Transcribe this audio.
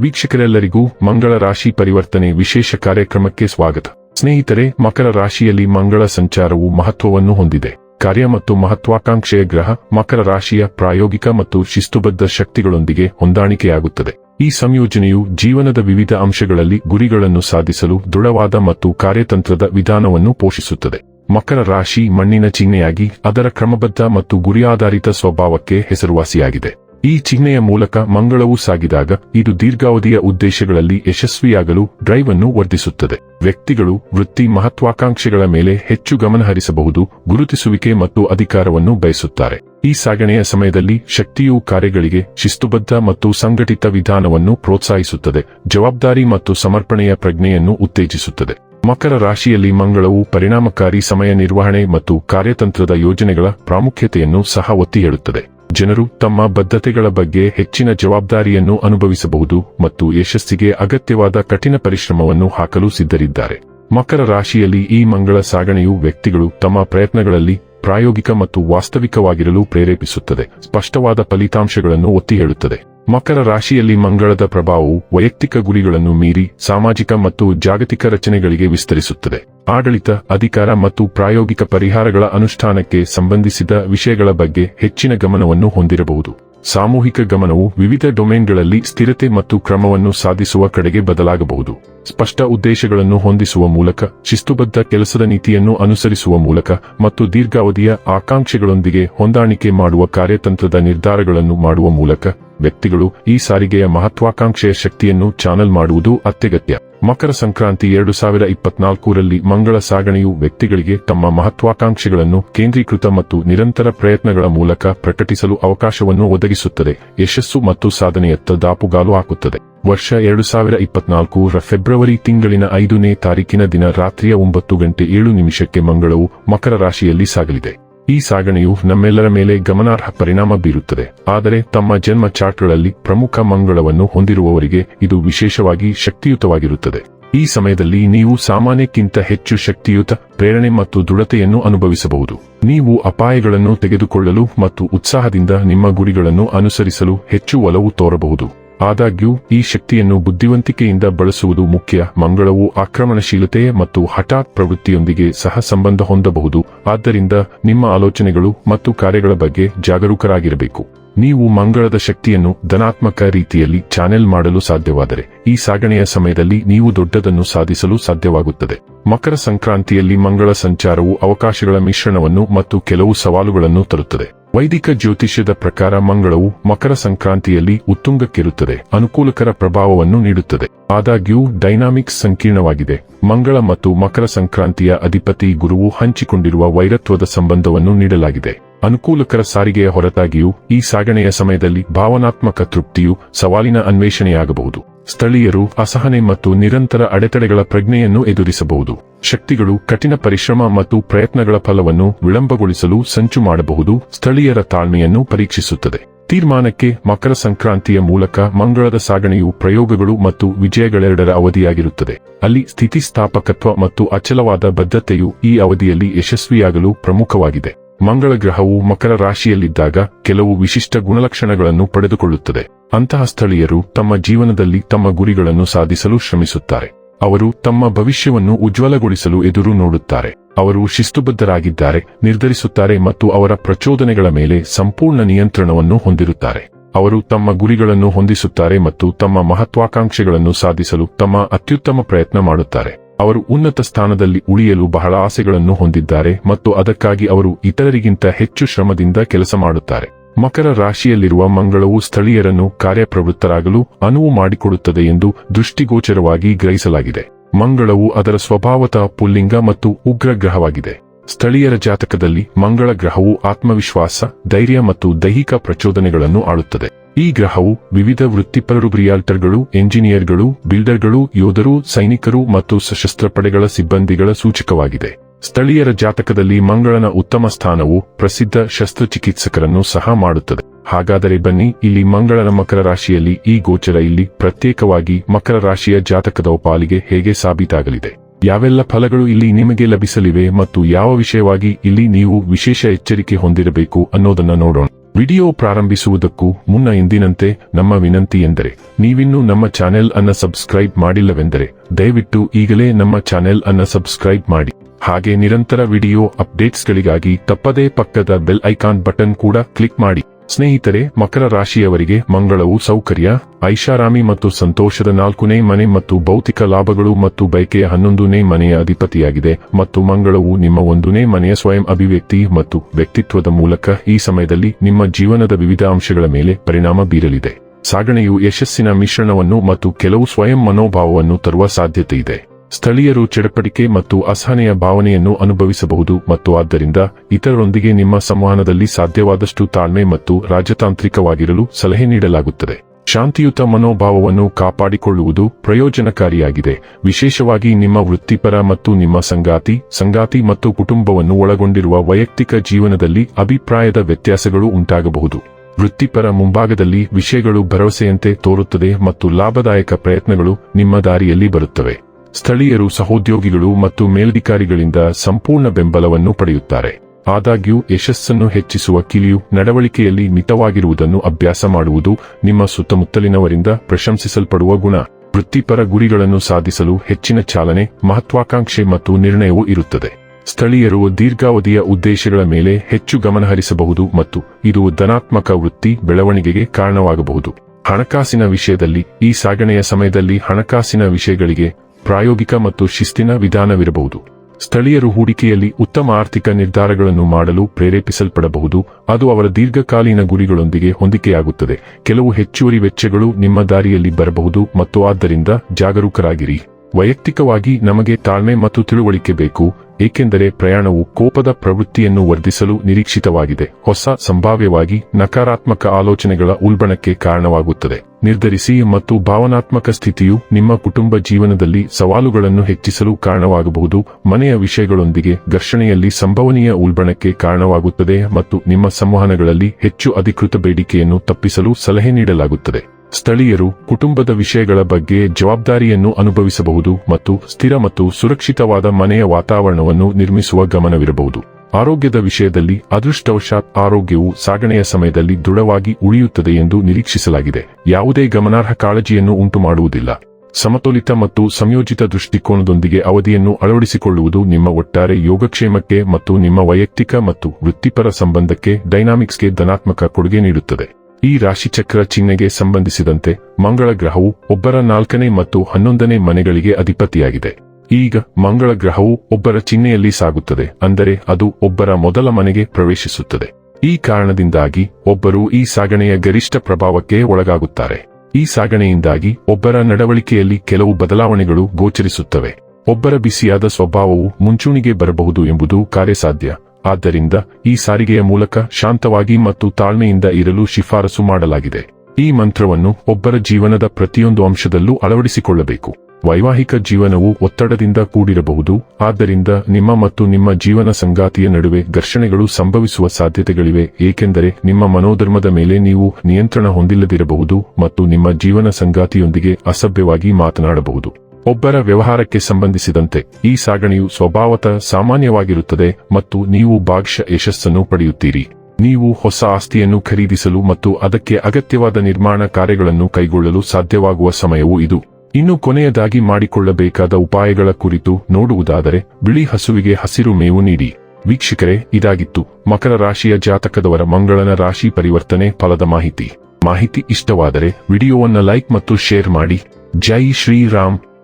ವೀಕ್ಷಕರೆಲ್ಲರಿಗೂ ಮಂಗಳ ರಾಶಿ ಪರಿವರ್ತನೆ ವಿಶೇಷ ಕಾರ್ಯಕ್ರಮಕ್ಕೆ ಸ್ವಾಗತ. ಸ್ನೇಹಿತರೆ, ಮಕರ ರಾಶಿಯಲ್ಲಿ ಮಂಗಳ ಸಂಚಾರವು ಮಹತ್ವವನ್ನು ಹೊಂದಿದೆ. ಕಾರ್ಯ ಮತ್ತು ಮಹತ್ವಾಕಾಂಕ್ಷೆಯ ಗ್ರಹ ಮಕರ ರಾಶಿಯ ಪ್ರಾಯೋಗಿಕ ಮತ್ತು ಶಿಸ್ತುಬದ್ಧ ಶಕ್ತಿಗಳೊಂದಿಗೆ ಹೊಂದಾಣಿಕೆಯಾಗುತ್ತದೆ. ಈ ಸಂಯೋಜನೆಯು ಜೀವನದ ವಿವಿಧ ಅಂಶಗಳಲ್ಲಿ ಗುರಿಗಳನ್ನು ಸಾಧಿಸಲು ದೃಢವಾದ ಮತ್ತು ಕಾರ್ಯತಂತ್ರದ ವಿಧಾನವನ್ನು ಪೋಷಿಸುತ್ತದೆ. ಮಕರ ರಾಶಿ ಮಣ್ಣಿನ ಚಿಹ್ನೆಯಾಗಿ ಅದರ ಕ್ರಮಬದ್ಧ ಮತ್ತು ಗುರಿಯಾಧಾರಿತ ಸ್ವಭಾವಕ್ಕೆ ಹೆಸರುವಾಸಿಯಾಗಿದೆ. ಈ ಚಿಹ್ನೆಯ ಮೂಲಕ ಮಂಗಳವು ಸಾಗಿದಾಗ ಇದು ದೀರ್ಘಾವಧಿಯ ಉದ್ದೇಶಗಳಲ್ಲಿ ಯಶಸ್ವಿಯಾಗಲು ಡ್ರೈವ್ ಅನ್ನು ವರ್ಧಿಸುತ್ತದೆ. ವ್ಯಕ್ತಿಗಳು ವೃತ್ತಿ ಮಹತ್ವಾಕಾಂಕ್ಷೆಗಳ ಮೇಲೆ ಹೆಚ್ಚು ಗಮನಹರಿಸಬಹುದು ಗುರುತಿಸುವಿಕೆ ಮತ್ತು ಅಧಿಕಾರವನ್ನು ಬಯಸುತ್ತಾರೆ. ಈ ಸಾಗಣೆಯ ಸಮಯದಲ್ಲಿ ಶಕ್ತಿಯು ಕಾರ್ಯಗಳಿಗೆ ಶಿಸ್ತುಬದ್ಧ ಮತ್ತು ಸಂಘಟಿತ ವಿಧಾನವನ್ನು ಪ್ರೋತ್ಸಾಹಿಸುತ್ತದೆ, ಜವಾಬ್ದಾರಿ ಮತ್ತು ಸಮರ್ಪಣೆಯ ಪ್ರಜ್ಞೆಯನ್ನು ಉತ್ತೇಜಿಸುತ್ತದೆ. ಮಕರ ರಾಶಿಯಲ್ಲಿ ಮಂಗಳವು ಪರಿಣಾಮಕಾರಿ ಸಮಯ ನಿರ್ವಹಣೆ ಮತ್ತು ಕಾರ್ಯತಂತ್ರದ ಯೋಜನೆಗಳ ಪ್ರಾಮುಖ್ಯತೆಯನ್ನು ಸಹ ಒತ್ತಿ ಹೇಳುತ್ತದೆ. ಜನರು ತಮ್ಮ ಬದ್ಧತೆಗಳ ಬಗ್ಗೆ ಹೆಚ್ಚಿನ ಜವಾಬ್ದಾರಿಯನ್ನು ಅನುಭವಿಸಬಹುದು ಮತ್ತು ಯಶಸ್ಸಿಗೆ ಅಗತ್ಯವಾದ ಕಠಿಣ ಪರಿಶ್ರಮವನ್ನು ಹಾಕಲು ಸಿದ್ಧರಿದ್ದಾರೆ. ಮಕರ ರಾಶಿಯಲ್ಲಿ ಈ ಮಂಗಳ ಸಾಗಣೆಯು ವ್ಯಕ್ತಿಗಳು ತಮ್ಮ ಪ್ರಯತ್ನಗಳಲ್ಲಿ ಪ್ರಾಯೋಗಿಕ ಮತ್ತು ವಾಸ್ತವಿಕವಾಗಿರಲು ಪ್ರೇರೇಪಿಸುತ್ತದೆ. ಸ್ಪಷ್ಟವಾದ ಫಲಿತಾಂಶಗಳನ್ನು ಒತ್ತಿ ಹೇಳುತ್ತದೆ. ಮಕರ ರಾಶಿಯಲ್ಲಿ ಮಂಗಳದ ಪ್ರಭಾವವು ವೈಯಕ್ತಿಕ ಗುರಿಗಳನ್ನು ಮೀರಿ ಸಾಮಾಜಿಕ ಮತ್ತು ಜಾಗತಿಕ ರಚನೆಗಳಿಗೆ ವಿಸ್ತರಿಸುತ್ತದೆ. ಆಡಳಿತ, ಅಧಿಕಾರ ಮತ್ತು ಪ್ರಾಯೋಗಿಕ ಪರಿಹಾರಗಳ ಅನುಷ್ಠಾನಕ್ಕೆ ಸಂಬಂಧಿಸಿದ ವಿಷಯಗಳ ಬಗ್ಗೆ ಹೆಚ್ಚಿನ ಗಮನವನ್ನು ಹೊಂದಿರಬಹುದು. ಸಾಮೂಹಿಕ ಗಮನವು ವಿವಿಧ ಡೊಮೇನ್ಗಳಲ್ಲಿ ಸ್ಥಿರತೆ ಮತ್ತು ಕ್ರಮವನ್ನು ಸಾಧಿಸುವ ಕಡೆಗೆ ಬದಲಾಗಬಹುದು. ಸ್ಪಷ್ಟ ಉದ್ದೇಶಗಳನ್ನು ಹೊಂದಿಸುವ ಮೂಲಕ, ಶಿಸ್ತುಬದ್ಧ ಕೆಲಸದ ನೀತಿಯನ್ನು ಅನುಸರಿಸುವ ಮೂಲಕ ಮತ್ತು ದೀರ್ಘಾವಧಿಯ ಆಕಾಂಕ್ಷೆಗಳೊಂದಿಗೆ ಹೊಂದಾಣಿಕೆ ಮಾಡುವ ಕಾರ್ಯತಂತ್ರದ ನಿರ್ಧಾರಗಳನ್ನು ಮಾಡುವ ಮೂಲಕ, ವ್ಯಕ್ತಿಗಳು ಈ ಸಾರಿಗೆಯ ಮಹತ್ವಾಕಾಂಕ್ಷೆಯ ಶಕ್ತಿಯನ್ನು ಚಾನಲ್ ಮಾಡುವುದು ಅತ್ಯಗತ್ಯ. ಮಕರ ಸಂಕ್ರಾಂತಿ ಎರಡು ಸಾವಿರ ಇಪ್ಪತ್ನಾಲ್ಕರಲ್ಲಿ ಮಂಗಳ ಸಾಗಣೆಯು ವ್ಯಕ್ತಿಗಳಿಗೆ ತಮ್ಮ ಮಹತ್ವಾಕಾಂಕ್ಷೆಗಳನ್ನು ಕೇಂದ್ರೀಕೃತ ಮತ್ತು ನಿರಂತರ ಪ್ರಯತ್ನಗಳ ಮೂಲಕ ಪ್ರಕಟಿಸಲು ಅವಕಾಶವನ್ನು ಒದಗಿಸುತ್ತದೆ. ಯಶಸ್ಸು ಮತ್ತು ಸಾಧನೆಯತ್ತ ದಾಪುಗಾಲು ಹಾಕುತ್ತದೆ. ವರ್ಷ ಎರಡು ಸಾವಿರ ಇಪ್ಪತ್ನಾಲ್ಕರ ಫೆಬ್ರವರಿ ತಿಂಗಳಿನ ಐದನೇ ತಾರೀಕಿನ ದಿನ ರಾತ್ರಿಯ ಒಂಬತ್ತು ಗಂಟೆ ಏಳು ನಿಮಿಷಕ್ಕೆ ಮಂಗಳವು ಮಕರ ರಾಶಿಯಲ್ಲಿ ಸಾಗಲಿದೆ. ಈ ಸಾಗಣೆಯು ನಮ್ಮೆಲ್ಲರ ಮೇಲೆ ಗಮನಾರ್ಹ ಪರಿಣಾಮ ಬೀರುತ್ತದೆ. ಆದರೆ ತಮ್ಮ ಜನ್ಮ ಚಾರ್ಟ್ಗಳಲ್ಲಿ ಪ್ರಮುಖ ಮಂಗಳವನ್ನು ಹೊಂದಿರುವವರಿಗೆ ಇದು ವಿಶೇಷವಾಗಿ ಶಕ್ತಿಯುತವಾಗಿರುತ್ತದೆ. ಈ ಸಮಯದಲ್ಲಿ ನೀವು ಸಾಮಾನ್ಯಕ್ಕಿಂತ ಹೆಚ್ಚು ಶಕ್ತಿಯುತ, ಪ್ರೇರಣೆ ಮತ್ತು ದೃಢತೆಯನ್ನು ಅನುಭವಿಸಬಹುದು. ನೀವು ಅಪಾಯಗಳನ್ನು ತೆಗೆದುಕೊಳ್ಳಲು ಮತ್ತು ಉತ್ಸಾಹದಿಂದ ನಿಮ್ಮ ಗುರಿಗಳನ್ನು ಅನುಸರಿಸಲು ಹೆಚ್ಚು ಒಲವು ತೋರಬಹುದು. ಆದಾಗ್ಯೂ, ಈ ಶಕ್ತಿಯನ್ನು ಬುದ್ಧಿವಂತಿಕೆಯಿಂದ ಬಳಸುವುದು ಮುಖ್ಯ. ಮಂಗಳವು ಆಕ್ರಮಣಶೀಲತೆ ಮತ್ತು ಹಠಾತ್ ಪ್ರವೃತ್ತಿಯೊಂದಿಗೆ ಸಹ ಸಂಬಂಧ ಹೊಂದಬಹುದು. ಆದ್ದರಿಂದ, ನಿಮ್ಮ ಆಲೋಚನೆಗಳು ಮತ್ತು ಕಾರ್ಯಗಳ ಬಗ್ಗೆ ಜಾಗರೂಕರಾಗಿರಬೇಕು. ನೀವು ಮಂಗಳದ ಶಕ್ತಿಯನ್ನು ಧನಾತ್ಮಕ ರೀತಿಯಲ್ಲಿ ಚಾನೆಲ್ ಮಾಡಲು ಸಾಧ್ಯವಾದರೆ, ಈ ಸಾಗಣೆಯ ಸಮಯದಲ್ಲಿ ನೀವು ದೊಡ್ಡದನ್ನು ಸಾಧಿಸಲು ಸಾಧ್ಯವಾಗುತ್ತದೆ. ಮಕರ ಸಂಕ್ರಾಂತಿಯಲ್ಲಿ ಮಂಗಳ ಸಂಚಾರವು ಅವಕಾಶಗಳ ಮಿಶ್ರಣವನ್ನು ಮತ್ತು ಕೆಲವು ಸವಾಲುಗಳನ್ನು ತರುತ್ತದೆ. ವೈದಿಕ ಜ್ಯೋತಿಷ್ಯದ ಪ್ರಕಾರ ಮಂಗಳವು ಮಕರ ಸಂಕ್ರಾಂತಿಯಲ್ಲಿ ಉತ್ತುಂಗಕ್ಕಿರುತ್ತದೆ, ಅನುಕೂಲಕರ ಪ್ರಭಾವವನ್ನು ನೀಡುತ್ತದೆ. ಆದಾಗ್ಯೂ, ಡೈನಾಮಿಕ್ಸ್ ಸಂಕೀರ್ಣವಾಗಿದೆ. ಮಂಗಳ ಮತ್ತು ಮಕರ ಸಂಕ್ರಾಂತಿಯ ಅಧಿಪತಿ ಗುರುವು ಹಂಚಿಕೊಂಡಿರುವ ವೈರತ್ವದ ಸಂಬಂಧವನ್ನು ನೀಡಲಾಗಿದೆ. ಅನುಕೂಲಕರ ಸಾರಿಗೆಯ ಹೊರತಾಗಿಯೂ, ಈ ಸಾಗಣೆಯ ಸಮಯದಲ್ಲಿ ಭಾವನಾತ್ಮಕ ತೃಪ್ತಿಯು ಸವಾಲಿನ ಅನ್ವೇಷಣೆಯಾಗಬಹುದು. ಸ್ಥಳೀಯರು ಅಸಹನೆ ಮತ್ತು ನಿರಂತರ ಅಡೆತಡೆಗಳ ಪ್ರಜ್ಞೆಯನ್ನು ಎದುರಿಸಬಹುದು. ಶಕ್ತಿಗಳು ಕಠಿಣ ಪರಿಶ್ರಮ ಮತ್ತು ಪ್ರಯತ್ನಗಳ ಫಲವನ್ನು ವಿಳಂಬಗೊಳಿಸಲು ಸಂಚು ಮಾಡಬಹುದು. ಸ್ಥಳೀಯರ ತಾಳ್ಮೆಯನ್ನು ಪರೀಕ್ಷಿಸುತ್ತದೆ. ತೀರ್ಮಾನಕ್ಕೆ ಮಕರ ಸಂಕ್ರಾಂತಿಯ ಮೂಲಕ ಮಂಗಳದ ಸಾಗಣೆಯು ಪ್ರಯೋಗಗಳು ಮತ್ತು ವಿಜಯಗಳೆರಡರ ಅವಧಿಯಾಗಿರುತ್ತದೆ. ಅಲ್ಲಿ ಸ್ಥಿತಿಸ್ಥಾಪಕತ್ವ ಮತ್ತು ಅಚಲವಾದ ಬದ್ಧತೆಯು ಈ ಅವಧಿಯಲ್ಲಿ ಯಶಸ್ವಿಯಾಗಲು ಪ್ರಮುಖವಾಗಿದೆ. ಮಂಗಳ ಗ್ರಹವು ಮಕರ ರಾಶಿಯಲ್ಲಿದ್ದಾಗ ಕೆಲವು ವಿಶಿಷ್ಟ ಗುಣಲಕ್ಷಣಗಳನ್ನು ಪಡೆದುಕೊಳ್ಳುತ್ತದೆ. ಅಂತಹ ಸ್ಥಳೀಯರು ತಮ್ಮ ಜೀವನದಲ್ಲಿ ತಮ್ಮ ಗುರಿಗಳನ್ನು ಸಾಧಿಸಲು ಶ್ರಮಿಸುತ್ತಾರೆ. ಅವರು ತಮ್ಮ ಭವಿಷ್ಯವನ್ನು ಉಜ್ವಲಗೊಳಿಸಲು ಎದುರು ನೋಡುತ್ತಾರೆ. ಅವರು ಶಿಸ್ತುಬದ್ಧರಾಗಿದ್ದಾರೆ, ನಿರ್ಧರಿಸುತ್ತಾರೆ ಮತ್ತು ಅವರ ಪ್ರಚೋದನೆಗಳ ಮೇಲೆ ಸಂಪೂರ್ಣ ನಿಯಂತ್ರಣವನ್ನು ಹೊಂದಿರುತ್ತಾರೆ. ಅವರು ತಮ್ಮ ಗುರಿಗಳನ್ನು ಹೊಂದಿಸುತ್ತಾರೆ ಮತ್ತು ತಮ್ಮ ಮಹತ್ವಾಕಾಂಕ್ಷೆಗಳನ್ನು ಸಾಧಿಸಲು ತಮ್ಮ ಅತ್ಯುತ್ತಮ ಪ್ರಯತ್ನ ಮಾಡುತ್ತಾರೆ. ಅವರು ಉನ್ನತ ಸ್ಥಾನದಲ್ಲಿ ಉಳಿಯಲು ಬಹಳ ಆಸೆಗಳನ್ನು ಹೊಂದಿದ್ದಾರೆ ಮತ್ತು ಅದಕ್ಕಾಗಿ ಅವರು ಇತರರಿಗಿಂತ ಹೆಚ್ಚು ಶ್ರಮದಿಂದ ಕೆಲಸ ಮಾಡುತ್ತಾರೆ. ಮಕರ ರಾಶಿಯಲ್ಲಿರುವ ಮಂಗಳವು ಸ್ಥಳೀಯರನ್ನು ಕಾರ್ಯಪ್ರವೃತ್ತರಾಗಲು ಅನುವು ಮಾಡಿಕೊಡುತ್ತದೆ ಎಂದು ದೃಷ್ಟಿಗೋಚರವಾಗಿ ಗ್ರಹಿಸಲಾಗಿದೆ. ಮಂಗಳವು ಅದರ ಸ್ವಭಾವತಃ ಪುಲ್ಲಿಂಗ ಮತ್ತು ಉಗ್ರ ಗ್ರಹವಾಗಿದೆ. ಸ್ಥಳೀಯರ ಜಾತಕದಲ್ಲಿ ಮಂಗಳ ಗ್ರಹವು ಆತ್ಮವಿಶ್ವಾಸ, ಧೈರ್ಯ ಮತ್ತು ದೈಹಿಕ ಪ್ರಚೋದನೆಗಳನ್ನು ಆಳುತ್ತದೆ. ಈ ಗ್ರಹವು ವಿವಿಧ ವೃತ್ತಿಪರರು ಬ್ರಿಯಾಲ್ಟರ್ಗಳು ಎಂಜಿನಿಯರ್ಗಳು, ಬಿಲ್ಡರ್ಗಳು, ಯೋಧರು, ಸೈನಿಕರು ಮತ್ತು ಸಶಸ್ತ್ರ ಪಡೆಗಳ ಸಿಬ್ಬಂದಿಗಳ ಸೂಚಕವಾಗಿದೆ. ಸ್ಥಳೀಯರ ಜಾತಕದಲ್ಲಿ ಮಂಗಳನ ಉತ್ತಮ ಸ್ಥಾನವು ಪ್ರಸಿದ್ಧ ಶಸ್ತ್ರಚಿಕಿತ್ಸಕರನ್ನು ಸಹ ಮಾಡುತ್ತದೆ. ಹಾಗಾದರೆ ಬನ್ನಿ, ಇಲ್ಲಿ ಮಂಗಳನ ಮಕರ ರಾಶಿಯಲ್ಲಿ ಈ ಗೋಚರ ಇಲ್ಲಿ ಪ್ರತ್ಯೇಕವಾಗಿ ಮಕರ ರಾಶಿಯ ಜಾತಕದ ಪಾಲಿಗೆ ಹೇಗೆ ಸಾಬೀತಾಗಲಿದೆ? ಯಾವೆಲ್ಲ ಫಲಗಳು ಇಲ್ಲಿ ನಿಮಗೆ ಲಭಿಸಲಿವೆ ಮತ್ತು ಯಾವ ವಿಷಯವಾಗಿ ಇಲ್ಲಿ ನೀವು ವಿಶೇಷ ಎಚ್ಚರಿಕೆ ಹೊಂದಿರಬೇಕು ಅನ್ನೋದನ್ನ ನೋಡೋಣ. ವಿಡಿಯೋ ಪ್ರಾರಂಭಿಸುವುದಕ್ಕೂ ಮುನ್ನ ಎಂದಿನಂತೆ ನಮ್ಮ ವಿನಂತಿ ಎಂದರೆ, ನೀವಿನ್ನೂ ನಮ್ಮ ಚಾನೆಲ್ ಅನ್ನ ಸಬ್ಸ್ಕ್ರೈಬ್ ಮಾಡಿಲ್ಲವೆಂದರೆ, ದಯವಿಟ್ಟು ಈಗಲೇ ನಮ್ಮ ಚಾನೆಲ್ ಅನ್ನ ಸಬ್ಸ್ಕ್ರೈಬ್ ಮಾಡಿ. ಹಾಗೆ ನಿರಂತರ ವಿಡಿಯೋ ಅಪ್ಡೇಟ್ಸ್ಗಳಿಗಾಗಿ ತಪ್ಪದೇ ಪಕ್ಕದ ಬೆಲ್ ಐಕಾನ್ ಬಟನ್ ಕೂಡ ಕ್ಲಿಕ್ ಮಾಡಿ. ಸ್ನೇಹಿತರೆ, ಮಕರ ರಾಶಿಯವರಿಗೆ ಮಂಗಳವು ಸೌಕರ್ಯ, ಐಷಾರಾಮಿ ಮತ್ತು ಸಂತೋಷದ ನಾಲ್ಕನೇ ಮನೆ ಮತ್ತು ಭೌತಿಕ ಲಾಭಗಳು ಮತ್ತು ಬಯಕೆಯ ಹನ್ನೊಂದನೇ ಮನೆಯ ಅಧಿಪತಿಯಾಗಿದೆ ಮತ್ತು ಮಂಗಳವು ನಿಮ್ಮ ಒಂದನೇ ಮನೆಯ ಸ್ವಯಂ ಅಭಿವ್ಯಕ್ತಿ ಮತ್ತು ವ್ಯಕ್ತಿತ್ವದ ಮೂಲಕ ಈ ಸಮಯದಲ್ಲಿ ನಿಮ್ಮ ಜೀವನದ ವಿವಿಧ ಅಂಶಗಳ ಮೇಲೆ ಪರಿಣಾಮ ಬೀರಲಿದೆ. ಸಾಗಣೆಯು ಯಶಸ್ಸಿನ ಮಿಶ್ರಣವನ್ನು ಮತ್ತು ಕೆಲವು ಸ್ವಯಂ ಮನೋಭಾವವನ್ನು ತರುವ ಸಾಧ್ಯತೆ ಇದೆ. ಸ್ಥಳೀಯರು ಚಡಪಡಿಕೆ ಮತ್ತು ಅಸಹನೆಯ ಭಾವನೆಯನ್ನು ಅನುಭವಿಸಬಹುದು ಮತ್ತು ಆದ್ದರಿಂದ ಇತರರೊಂದಿಗೆ ನಿಮ್ಮ ಸಂವಹನದಲ್ಲಿ ಸಾಧ್ಯವಾದಷ್ಟು ತಾಳ್ಮೆ ಮತ್ತು ರಾಜತಾಂತ್ರಿಕವಾಗಿರಲು ಸಲಹೆ ನೀಡಲಾಗುತ್ತದೆ. ಶಾಂತಿಯುತ ಮನೋಭಾವವನ್ನು ಕಾಪಾಡಿಕೊಳ್ಳುವುದು ಪ್ರಯೋಜನಕಾರಿಯಾಗಿದೆ. ವಿಶೇಷವಾಗಿ ನಿಮ್ಮ ವೃತ್ತಿಪರ ಮತ್ತು ನಿಮ್ಮ ಸಂಗಾತಿ ಸಂಗಾತಿ ಮತ್ತು ಕುಟುಂಬವನ್ನು ಒಳಗೊಂಡಿರುವ ವೈಯಕ್ತಿಕ ಜೀವನದಲ್ಲಿ ಅಭಿಪ್ರಾಯದ ವ್ಯತ್ಯಾಸಗಳು ಉಂಟಾಗಬಹುದು. ವೃತ್ತಿಪರ ಮುಂಭಾಗದಲ್ಲಿ ವಿಷಯಗಳು ಭರವಸೆಯಂತೆ ತೋರುತ್ತದೆ ಮತ್ತು ಲಾಭದಾಯಕ ಪ್ರಯತ್ನಗಳು ನಿಮ್ಮ ದಾರಿಯಲ್ಲಿ ಬರುತ್ತವೆ. ಸ್ಥಳೀಯರು ಸಹೋದ್ಯೋಗಿಗಳು ಮತ್ತು ಮೇಲಧಿಕಾರಿಗಳಿಂದ ಸಂಪೂರ್ಣ ಬೆಂಬಲವನ್ನು ಪಡೆಯುತ್ತಾರೆ. ಆದಾಗ್ಯೂ, ಯಶಸ್ಸನ್ನು ಹೆಚ್ಚಿಸುವ ಕಿಲಿಯು ನಡವಳಿಕೆಯಲ್ಲಿ ಮಿತವಾಗಿರುವುದನ್ನು ಅಭ್ಯಾಸ ಮಾಡುವುದು ನಿಮ್ಮ ಸುತ್ತಮುತ್ತಲಿನವರಿಂದ ಪ್ರಶಂಸಿಸಲ್ಪಡುವ ಗುಣ. ವೃತ್ತಿಪರ ಗುರಿಗಳನ್ನು ಸಾಧಿಸಲು ಹೆಚ್ಚಿನ ಚಾಲನೆ, ಮಹತ್ವಾಕಾಂಕ್ಷೆ ಮತ್ತು ನಿರ್ಣಯವು ಇರುತ್ತದೆ. ಸ್ಥಳೀಯರು ದೀರ್ಘಾವಧಿಯ ಉದ್ದೇಶಗಳ ಮೇಲೆ ಹೆಚ್ಚು ಗಮನಹರಿಸಬಹುದು ಮತ್ತು ಇದು ಧನಾತ್ಮಕ ವೃತ್ತಿ ಬೆಳವಣಿಗೆಗೆ ಕಾರಣವಾಗಬಹುದು. ಹಣಕಾಸಿನ ವಿಷಯದಲ್ಲಿ ಈ ಸಾಗಣೆಯ ಸಮಯದಲ್ಲಿ ಹಣಕಾಸಿನ ವಿಷಯಗಳಿಗೆ ಪ್ರಾಯೋಗಿಕ ಮತ್ತು ಶಿಸ್ತಿನ ವಿಧಾನವಿರಬಹುದು. ಸ್ಥಳೀಯರು ಹೂಡಿಕೆಯಲ್ಲಿ ಉತ್ತಮ ಆರ್ಥಿಕ ನಿರ್ಧಾರಗಳನ್ನು ಮಾಡಲು ಪ್ರೇರೇಪಿಸಲ್ಪಡಬಹುದು, ಅದು ಅವರ ದೀರ್ಘಕಾಲೀನ ಗುರಿಗಳೊಂದಿಗೆ ಹೊಂದಿಕೆಯಾಗುತ್ತದೆ. ಕೆಲವು ಹೆಚ್ಚುವರಿ ವೆಚ್ಚಗಳು ನಿಮ್ಮ ದಾರಿಯಲ್ಲಿ ಬರಬಹುದು ಮತ್ತು ಆದ್ದರಿಂದ ಜಾಗರೂಕರಾಗಿರಿ. ವೈಯಕ್ತಿಕವಾಗಿ ನಮಗೆ ತಾಳ್ಮೆ ಮತ್ತು ತಿಳುವಳಿಕೆ ಬೇಕು, ಏಕೆಂದರೆ ಪ್ರಯಾಣವು ಕೋಪದ ಪ್ರವೃತ್ತಿಯನ್ನು ವರ್ಧಿಸಲು ನಿರೀಕ್ಷಿತವಾಗಿದೆ. ಹೊಸ ಸಂಭಾವ್ಯವಾಗಿ ನಕಾರಾತ್ಮಕ ಆಲೋಚನೆಗಳ ಉಲ್ಬಣಕ್ಕೆ ಕಾರಣವಾಗುತ್ತದೆ. ನಿರ್ಧರಿಸಿ ಮತ್ತು ಭಾವನಾತ್ಮಕ ಸ್ಥಿತಿಯು ನಿಮ್ಮ ಕುಟುಂಬ ಜೀವನದಲ್ಲಿ ಸವಾಲುಗಳನ್ನು ಹೆಚ್ಚಿಸಲು ಕಾರಣವಾಗಬಹುದು. ಮನೆಯ ವಿಷಯಗಳೊಂದಿಗೆ ಘರ್ಷಣೆಯಲ್ಲಿ ಸಂಭವನೀಯ ಉಲ್ಬಣಕ್ಕೆ ಕಾರಣವಾಗುತ್ತದೆ ಮತ್ತು ನಿಮ್ಮ ಸಂವಹನಗಳಲ್ಲಿ ಹೆಚ್ಚು ಅಧಿಕೃತ ಬೇಡಿಕೆಯನ್ನು ತಪ್ಪಿಸಲು ಸಲಹೆ ನೀಡಲಾಗುತ್ತದೆ. ಸ್ಥಳೀಯರು ಕುಟುಂಬದ ವಿಷಯಗಳ ಬಗ್ಗೆ ಜವಾಬ್ದಾರಿಯನ್ನು ಅನುಭವಿಸಬಹುದು ಮತ್ತು ಸ್ಥಿರ ಮತ್ತು ಸುರಕ್ಷಿತವಾದ ಮನೆಯ ವಾತಾವರಣವನ್ನು ನಿರ್ಮಿಸುವ ಗಮನವಿರಬಹುದು. ಆರೋಗ್ಯದ ವಿಷಯದಲ್ಲಿ ಅದೃಷ್ಟವಶಾತ್ ಆರೋಗ್ಯವು ಸಾಗಣೆಯ ಸಮಯದಲ್ಲಿ ದೃಢವಾಗಿ ಉಳಿಯುತ್ತದೆ ಎಂದು ನಿರೀಕ್ಷಿಸಲಾಗಿದೆ. ಯಾವುದೇ ಗಮನಾರ್ಹ ಕಾಳಜಿಯನ್ನು ಉಂಟುಮಾಡುವುದಿಲ್ಲ. ಸಮತೋಲಿತ ಮತ್ತು ಸಂಯೋಜಿತ ದೃಷ್ಟಿಕೋನದೊಂದಿಗೆ ಅವಧಿಯನ್ನು ಅಳವಡಿಸಿಕೊಳ್ಳುವುದು ನಿಮ್ಮ ಒಟ್ಟಾರೆ ಯೋಗಕ್ಷೇಮಕ್ಕೆ ಮತ್ತು ನಿಮ್ಮ ವೈಯಕ್ತಿಕ ಮತ್ತು ವೃತ್ತಿಪರ ಸಂಬಂಧಕ್ಕೆ ಡೈನಾಮಿಕ್ಸ್ಗೆ ಧನಾತ್ಮಕ ಕೊಡುಗೆ ನೀಡುತ್ತದೆ. ಈ ರಾಶಿಚಕ್ರ ಚಿಹ್ನೆಗೆ ಸಂಬಂಧಿಸಿದಂತೆ ಮಂಗಳ ಗ್ರಹವು ಒಬ್ಬರ ನಾಲ್ಕನೇ ಮತ್ತು ಹನ್ನೊಂದನೇ ಮನೆಗಳಿಗೆ ಅಧಿಪತಿಯಾಗಿದೆ. ಈಗ ಮಂಗಳ ಗ್ರಹವು ಒಬ್ಬರ ಚಿಹ್ನೆಯಲ್ಲಿ ಸಾಗುತ್ತದೆ, ಅಂದರೆ ಅದು ಒಬ್ಬರ ಮೊದಲ ಮನೆಗೆ ಪ್ರವೇಶಿಸುತ್ತದೆ. ಈ ಕಾರಣದಿಂದಾಗಿ ಒಬ್ಬರು ಈ ಸಾಗಣೆಯ ಗರಿಷ್ಠ ಪ್ರಭಾವಕ್ಕೆ ಒಳಗಾಗುತ್ತಾರೆ. ಈ ಸಾಗಣೆಯಿಂದಾಗಿ ಒಬ್ಬರ ನಡವಳಿಕೆಯಲ್ಲಿ ಕೆಲವು ಬದಲಾವಣೆಗಳು ಗೋಚರಿಸುತ್ತವೆ. ಒಬ್ಬರ ಬಿಸಿಯಾದ ಸ್ವಭಾವವು ಮುಂಚೂಣಿಗೆ ಬರಬಹುದು ಎಂಬುದು ಕಾರ್ಯಸಾಧ್ಯ ಆದ್ದರಿಂದ ಈ ಸಾರಿಗೆಯ ಮೂಲಕ ಶಾಂತವಾಗಿ ಮತ್ತು ತಾಳ್ಮೆಯಿಂದ ಇರಲು ಶಿಫಾರಸು ಮಾಡಲಾಗಿದೆ. ಈ ಮಂತ್ರವನ್ನು ಒಬ್ಬರ ಜೀವನದ ಪ್ರತಿಯೊಂದು ಅಂಶದಲ್ಲೂ ಅಳವಡಿಸಿಕೊಳ್ಳಬೇಕು. ವೈವಾಹಿಕ ಜೀವನವು ಒತ್ತಡದಿಂದ ಕೂಡಿರಬಹುದು, ಆದ್ದರಿಂದ ನಿಮ್ಮ ಮತ್ತು ನಿಮ್ಮ ಜೀವನ ಸಂಗಾತಿಯ ನಡುವೆ ಘರ್ಷಣೆಗಳು ಸಂಭವಿಸುವ ಸಾಧ್ಯತೆಗಳಿವೆ, ಏಕೆಂದರೆ ನಿಮ್ಮ ಮನೋಧರ್ಮದ ಮೇಲೆ ನೀವು ನಿಯಂತ್ರಣ ಹೊಂದಿಲ್ಲದಿರಬಹುದು ಮತ್ತು ನಿಮ್ಮ ಜೀವನ ಸಂಗಾತಿಯೊಂದಿಗೆ ಅಸಭ್ಯವಾಗಿ ಮಾತನಾಡಬಹುದು. ಒಬ್ಬರ ವ್ಯವಹಾರಕ್ಕೆ ಸಂಬಂಧಿಸಿದಂತೆ ಈ ಸಾಗಣೆಯು ಸ್ವಭಾವತಃ ಸಾಮಾನ್ಯವಾಗಿರುತ್ತದೆ ಮತ್ತು ನೀವು ಭಾಗ್ಯ ಯಶಸ್ಸನ್ನು ಪಡೆಯುತ್ತೀರಿ. ನೀವು ಹೊಸ ಆಸ್ತಿಯನ್ನು ಖರೀದಿಸಲು ಮತ್ತು ಅದಕ್ಕೆ ಅಗತ್ಯವಾದ ನಿರ್ಮಾಣ ಕಾರ್ಯಗಳನ್ನು ಕೈಗೊಳ್ಳಲು ಸಾಧ್ಯವಾಗುವ ಸಮಯವೂ ಇದು. ಇನ್ನು ಕೊನೆಯದಾಗಿ ಮಾಡಿಕೊಳ್ಳಬೇಕಾದ ಉಪಾಯಗಳ ಕುರಿತು ನೋಡುವುದಾದರೆ, ಬಿಳಿ ಹಸುವಿಗೆ ಹಸಿರು ಮೇವು ನೀಡಿ. ವೀಕ್ಷಕರೇ, ಇದಾಗಿತ್ತು. ಮಕರ ರಾಶಿಯ ಜಾತಕದವರ ಮಂಗಳನ ರಾಶಿ ಪರಿವರ್ತನೆ ಫಲದ ಮಾಹಿತಿ. ಮಾಹಿತಿ ಇಷ್ಟವಾದರೆ ವಿಡಿಯೋವನ್ನು ಲೈಕ್ ಮತ್ತು ಶೇರ್ ಮಾಡಿ. ಜೈ ಶ್ರೀರಾಮ್.